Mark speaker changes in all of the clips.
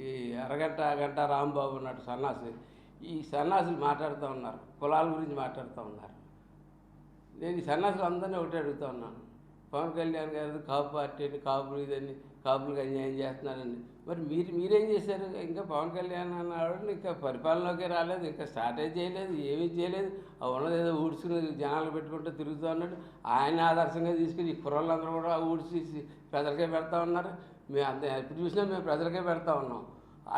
Speaker 1: ఈ అరగంట గంట రాంబాబు ఉన్నట్టు సన్నాసి ఈ సన్నాసులు మాట్లాడుతూ ఉన్నారు కులాల గురించి మాట్లాడుతూ ఉన్నారు. నేను ఈ సన్నాసులు అందరినీ ఒకటి అడుగుతా ఉన్నాను. పవన్ కళ్యాణ్ గారు కాపు పార్టీ అని కాపులు ఇదని కాపులకు అన్యాయం చేస్తున్నారని. మరి మీరు మీరేం చేశారు? ఇంకా పవన్ కళ్యాణ్ అన్నవాడు ఇంకా పరిపాలనలోకి రాలేదు ఇంకా స్టార్ట్ చేయలేదు ఏమీ చేయలేదు. ఆ ఉన్నది ఏదో ఊడ్చుకుని జనాలు పెట్టుకుంటూ తిరుగుతూ ఉన్నాడు. ఆయన ఆదర్శంగా తీసుకుని ఈ కుర్రోళ్ళందరూ కూడా ఊడ్చి ప్రజలకే పెడతా ఉన్నారు. మేము అంత ఎప్పుడు చూసినా మేము ప్రజలకే పెడతా ఉన్నాం.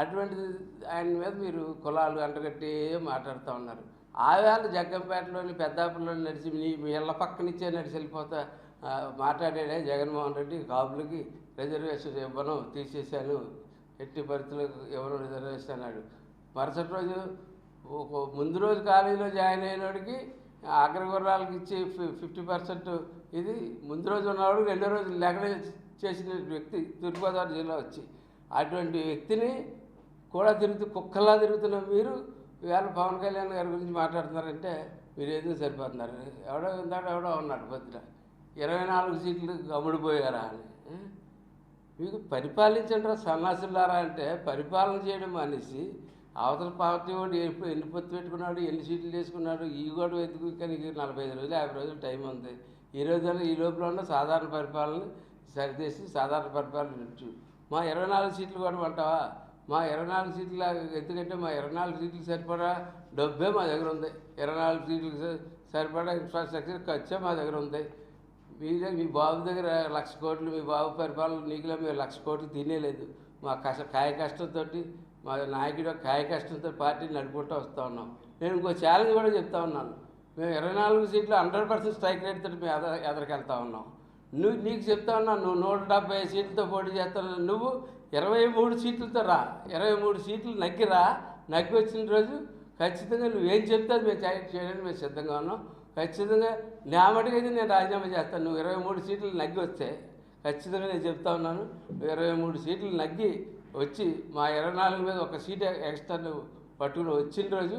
Speaker 1: అటువంటిది ఆయన మీద మీరు కులాలు అంటగట్టి మాట్లాడుతూ ఉన్నారు. ఆవేళ జగ్గంపేటలోని పెద్దాపురంలో నడిచి మీ ఇళ్ళ పక్కనిచ్చే నడిచి వెళ్ళిపోతా మాట్లాడాడే జగన్మోహన్ రెడ్డి కాపులకి రిజర్వేషన్ ఇవ్వను తీసేశాను. ఎట్టి పరిస్థితులకు ఎవరు రిజర్వేషన్ అన్నాడు. మరుసటి రోజు ఒక ముందు రోజు కాలేజీలో జాయిన్ అయినోడికి అగ్రగుర్రాలకు ఇచ్చి ఫిఫ్టీ పర్సెంట్ ఇది. ముందు రోజు ఉన్నవాడు రెండో రోజు లెక్కన చేసిన వ్యక్తి తూర్పుగోదావరి జిల్లా వచ్చి. అటువంటి వ్యక్తిని కూడా తిరుగుతూ కుక్కలా తిరుగుతున్న మీరు ఇవాళ పవన్ కళ్యాణ్ గారి గురించి మాట్లాడుతున్నారంటే మీరు ఏదో సరిపోతున్నారు. ఎవడో ఇందాక ఎవడో ఉన్నాడు పొద్దున ఇరవై నాలుగు సీట్లు అమ్ముడిపోయారా అని. మీకు పరిపాలించండి సన్నాసులారా అంటే పరిపాలన చేయడం మానేసి అవతల పార్టీ వాడు ఎన్ని పొత్తు పెట్టుకున్నాడు ఎన్ని సీట్లు వేసుకున్నాడు ఈ కూడా వెతుకు కానీ నలభై ఐదు రోజులు యాభై రోజులు టైం ఉంది. ఈ రోజున ఈ లోపల ఉన్న సాధారణ పరిపాలన సరిచేసి సాధారణ పరిపాలన పెట్టు మా ఇరవై నాలుగు సీట్లు కూడా అంటావా మా ఇరవై నాలుగు సీట్ల ఎందుకంటే మా ఇరవై నాలుగు సీట్లు సరిపడా డబ్బే మా దగ్గర ఉంది. ఇరవై నాలుగు సీట్లకు సరిపడా ఇన్ఫ్రాస్ట్రక్చర్ ఖర్చే మా దగ్గర ఉంది. మీ దగ్గర మీ బాబు దగ్గర లక్ష కోట్లు మీ బాబు పరిపాలన నీకులో మేము లక్ష కోట్లు తినేలేదు. మా కష్ట కాయ కష్టంతో మా నాయకుడు కాయ కష్టంతో పార్టీని నడుపుకుంటూ వస్తూ ఉన్నాం. నేను ఇంకో ఛాలెంజ్ కూడా చెప్తా ఉన్నాను. మేము ఇరవై నాలుగు సీట్లు హండ్రెడ్ పర్సెంట్ స్ట్రైక్ రేట్ తోటి మేము ఎదర ఎదరికెళ్తా ఉన్నాం. నువ్వు నీకు చెప్తా ఉన్నాను నువ్వు నూట డెబ్బై సీట్లతో పోటీ చేస్తాను నువ్వు ఇరవై మూడు సీట్లతో రా. ఇరవై మూడు సీట్లు నగ్గి రా. నగ్గి వచ్చిన రోజు ఖచ్చితంగా నువ్వేం చెప్తే అది మేము చేయడానికి మేము సిద్ధంగా ఉన్నాం. ఖచ్చితంగా నా మటుకైతే నేను రాజీనామా చేస్తాను. నువ్వు ఇరవై మూడు సీట్లు నగ్గి వస్తే ఖచ్చితంగా నేను చెప్తా ఉన్నాను. ఇరవై మూడు సీట్లు నగ్గి వచ్చి మా ఇరవై నాలుగు మీద ఒక సీట్ ఎక్స్ట్రా నువ్వు పట్టుకుని వచ్చిన రోజు